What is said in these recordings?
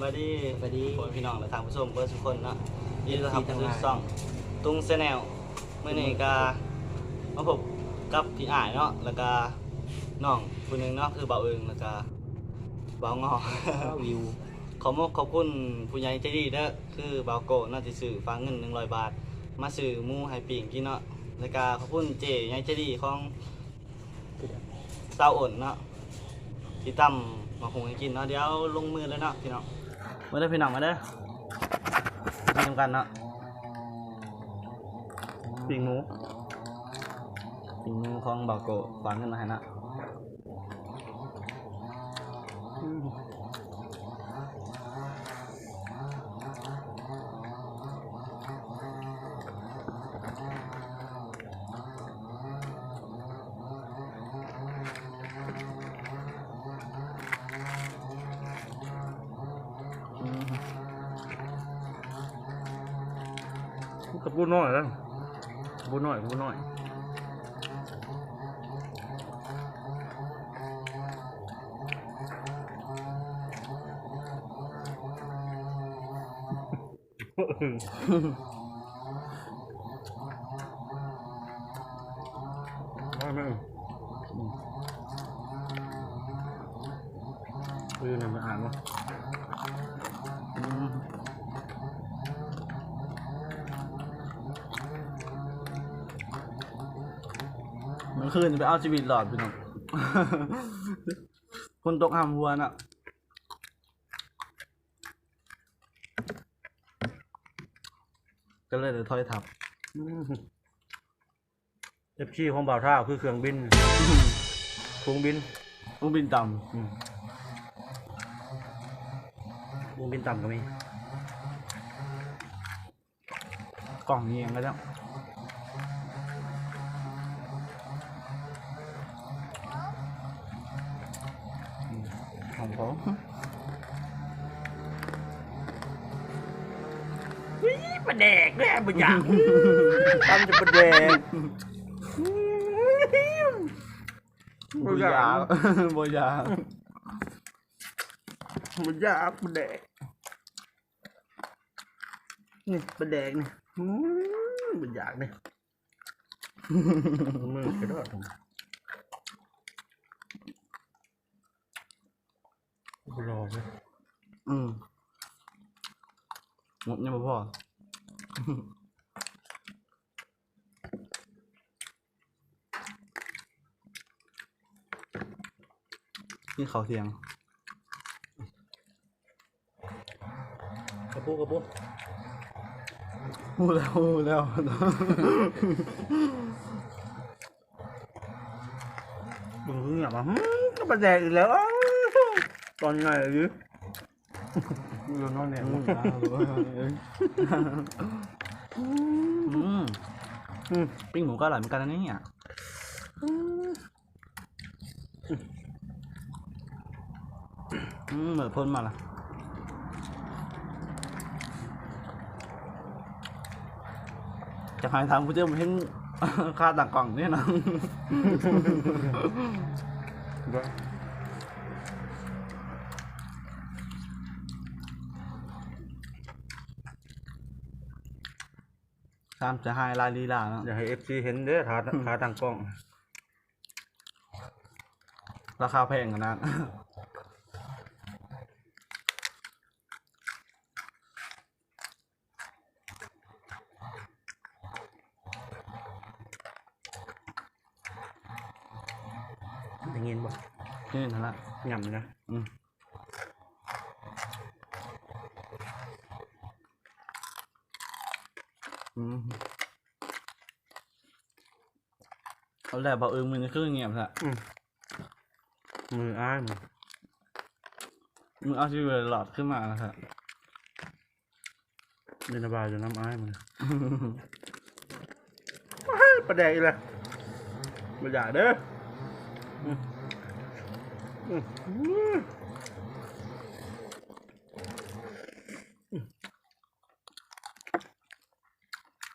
สวัสดีสวัสดีพ่อแม่พี่น้องและทางผู้ชมเพื่อนทุกคนเนาะยินดีต้อนรับทั้เข้างหสู่ลายช่องตุงแนลเมื่อนี้ก็มาพบกับพี่อ้ายเนาะแล้วก็น้องคนหนึงเนาะคือเบาเอิงแล้วก็เบางอ วิวขอมกขอบคุณผู้ใหญ่ใจดีเด้อคือเบาโกะเนาะที่ซื้อฝากเงิน100บาท มาซื้อหมูให้ปิ่งกินเนาะแล้วก็ขอบคุณเจใหญ่ใจดีของสาวอ่นเนาะที่ตั้มมาคงให้กินเนาะเดี๋ยวลงมือเลยเนาะพี่น้อง มาเด้อพี่น้องมาเด้อกินนำกันเนาะปิ่งหมูปิ่งหมูของบาโกะฝากเงินมาให้นะ กับพูดน้อยแล้วพูดน้อยพูดน้อยไม่ไม่คือเนี่ยมันอ่านวะ คืนไปเอาชีวิตหลอดพี่น้อง คนตกหามวัวน่ะก็เลยเดี๋ยวถอยทับ เอฟชีของบ่าวท่าคือเครื่องบินเครื่องบินต้องบินต่อืมเครื่องบินต่ำก็มีำกล่องเงียงก็ได้ ของเขาประแดกแน่บุญยางตั้มจะประแดกบุยาบุยาบุญยางประแดกนี่ประแดกนี่อืมบุญยางนี่มือกระโดด ผมรอเลยอืมหมดยังไม่พอ นี่เขาเทียงกระปุกกระปุกพูดแล้วพูดแล้วมึงเงียบอะหืมก็ประแดกอีกแล้วอ้าว ตอนไหนหรือมึงนอนเนี่ยอืมอืมอืมปิ้งหมูก็อร่อยเหมือนกันนะเนี่ยอืมเหมือนพ่นมาละจะหายทางกูเจอมันเห็นค่าต่างกล่องเนี่ยนะ ตามจะหายลายลีลาเนาะอย่าให้เอฟซีเห็นเด้อขาขาทางกล้อง ราคาแพงขนาดได้ยินบ่นี่นั่นละยำนะอืมอืม เอาแหละเบาเอิงมันคือเงียบละมืออ้ายมึงมึงเอาชีวิตหลอดขึ้นมาแล้วครับเดินบายอยู่น้ำอ้ายมึงประแดกอีกแล้วมาอยากเด้อ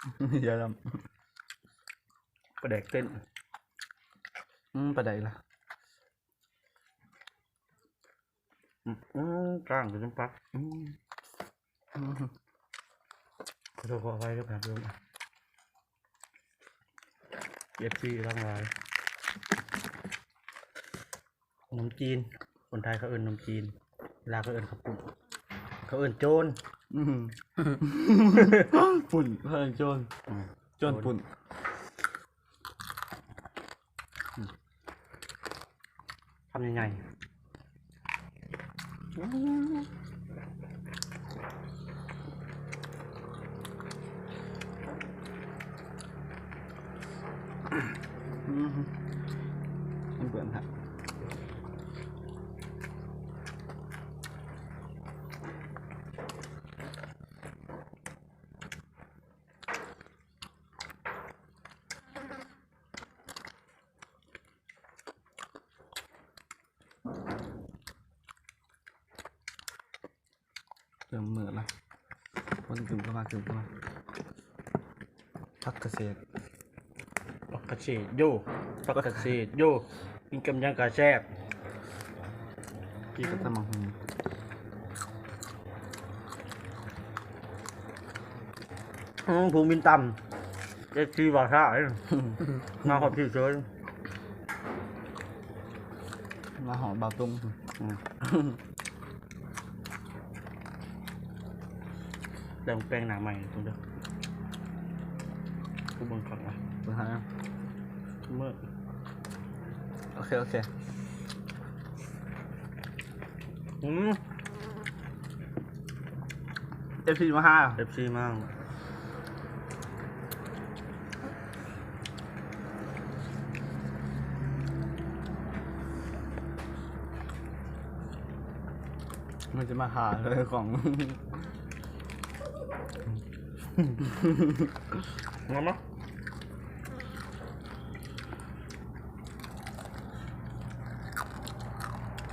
อืมอืมอืมเดี๋ยวประแดกเต้น อืมประเดี๋ยวละอืมกลางเป็นน้ำปักอืมขอโทษขออภัยด้วยครับลุงเอฟซีทั้งหลายขนมจีน คนไทยเขาเอิ้นนมจีนลาเขาเอิ้นขับปุ่น เขาเอิ้นโจรอืมปุ่นเพิ่นโจนอืมโจนปุ่นทำยังไงอืมมันเปื่อนครับ เริ่มเหมือนละคนกึ่งเข้ามากึ่งเข้ามาพักเกษตรปักกระเฉดโยปักกระเฉดโยกินกำยังกระแซบพี่ก็ทำมาหุงอืมภูมินต่ำเอ็กซีวาซ่าเอ้ยมาขอบที่เฉยมาหอมบาตุ้ง อืมเริ่มแปลงหนาใหม่ตรงเด้อกูเบังก่อนนะเปิดหายังเมื่อโอเค โอเค อืมเอฟซีมาห้าเอฟซีมากมันจะมาหาเลยของ งั้นมั้ย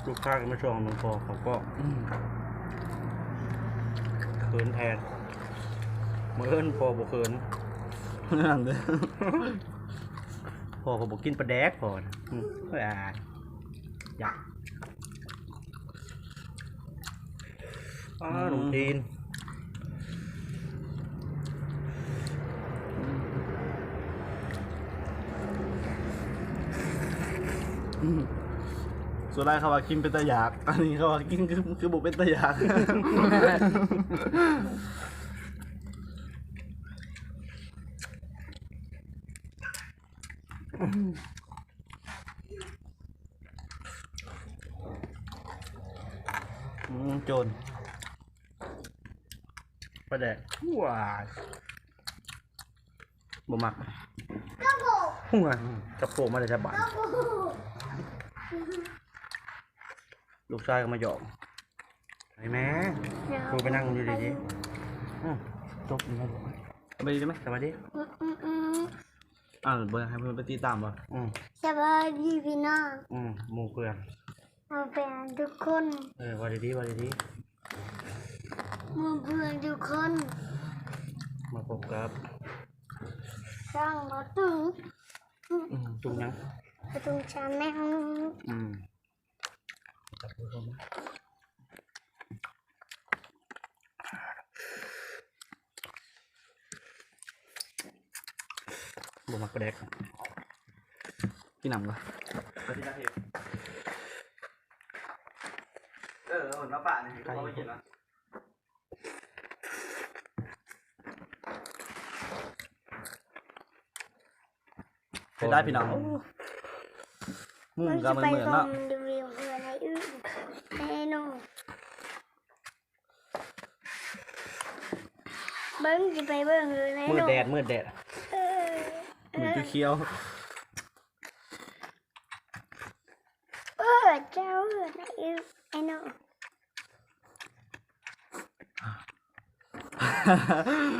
ลูกค้าก็ไม่ชอบหลวงพ่อเขาก็อืมเขินแทนเมื่อเอิ้นพอบ่เขินนั่นเลยพอก็บอกกินปลาแดกพอนะอืมเฮ้ยอ่านอยากอ้าวหนุ่มจีน ส่วนแรกเขาว่ากินเป็นตะอยาก อันนี้เขาว่ากินคือคือบุเป็นตะอยากอืมโจรปลาแดกว้ายบ่มัก หัวกระโปรงมาเลยจะบาน ลูกชายก็มาหยอกไอ้แม่กูไปนั่งอยู่ดีๆอืมจบแล้วเอาไปดีได้ไหมสวัสดีอ่าเบอร์ให้เพื่อนไปตีตามป่ะอืมสวัสดีพี่น้องอืมหมูเพื่อนมาเป็นทุกคนเออวันดีๆวันดีมาเพื่อนทุกคนๆมาพบกับสร้างมาตึงอืมจุงยังประ ตูชาแนลอืมจับมือเข้ามาบ่มักปลา มือนมาป่าเนี่ยเขาไปกินนะไปได้พี่น้องมุ่งกันเหมือนเหมือนเนาะดูวิวเพื่อนในอื่นแน่นอนเบิ้งจะไปเบิ้งเลยแน่มืดนอนแดดมืดแดดเออเหมือนเคี้ยวเออเจ้าเพื่อนในอื่นแน่นอนๆ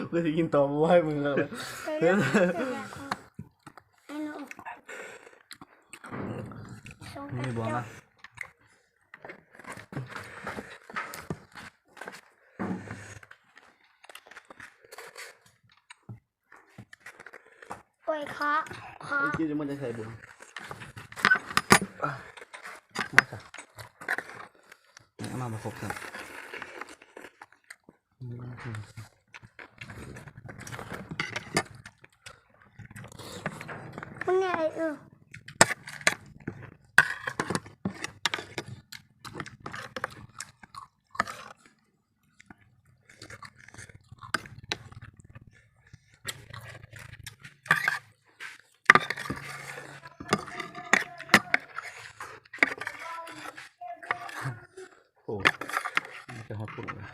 เพื่อที่กินตัวบัวให้มึงเลยไปเรื่องแน่นอนส่ง ไม่บัวนะปล่อยคอคอกินจะมันจะใส่บัวมาจ้ะเอามาบ่ครบครับมึงไงเออ โอ้จะฮอตปุ่นเลย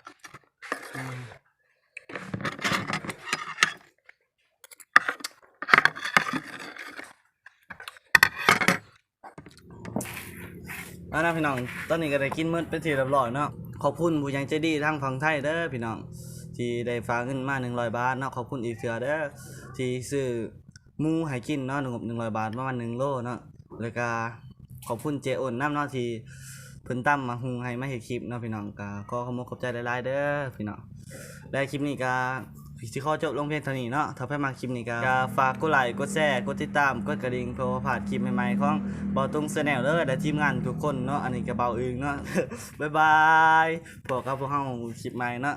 เอานะพี่น้อง ตอนนี้ก็ได้กินมื้อเป็นที่เรียบร้อยเนาะ ขอบคุณผู้ใหญ่ใจดีทางฝั่งไทยเด้อพี่น้อง ที่ได้ฝากเงินมา100 บาทเนาะ ขอบคุณอีกเทื่อเด้อ ที่ซื้อหมูให้กินเนาะงบ100 บาทประมาณ1โลเนาะ แล้วก็ขอบคุณเจอ้นน้ำเนาะที่เพิ่นตั้มมาหุงให้มาเฮ็ดคลิปเนาะพี่น้องก็ขอขอบคุณขอบใจหลายๆเด้อพี่น้องและคลิปนี้ก็ สิขอจบลงเพียงเท่านี้เนาะถ้าใครมาคลิปนี้ก็ฝากกดไลค์กดแชร์กดติดตามกดกระดิ่งเพื่อผ่านคลิปใหม่ๆของบอตุงเซนแนลเด้อและทีมงานทุกคนเนาะอันนี้ก็เบาอึงเนาะบ๊ายบายพบกับพวกเฮาคลิปใหม่เนาะ